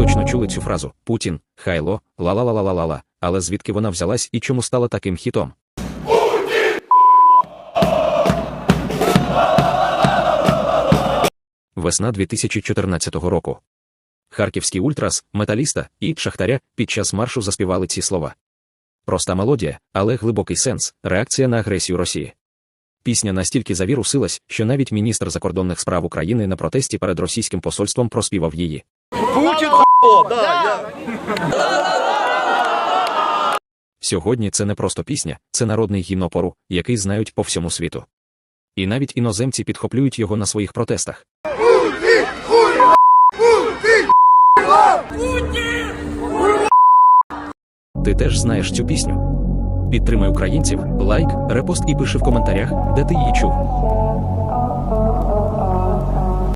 точно чули цю фразу Путін, хайло, ла-ла-ла-ла-ла-ла, але звідки вона взялась і чому стала таким хітом? Весна 2014 року. Харківський ультрас, металіста і шахтаря під час маршу заспівали ці слова. Проста мелодія, але глибокий сенс реакція на агресію Росії. Пісня настільки завірусилась, що навіть міністр закордонних справ України на протесті перед російським посольством проспівав її. Путин хуйло, да, я... Сьогодні це не просто пісня, це народний гімн опору, який знають по всьому світу. І навіть іноземці підхоплюють його на своїх протестах. Ти теж знаєш цю пісню? Підтримай українців, лайк, репост і пиши в коментарях, де ти її чув.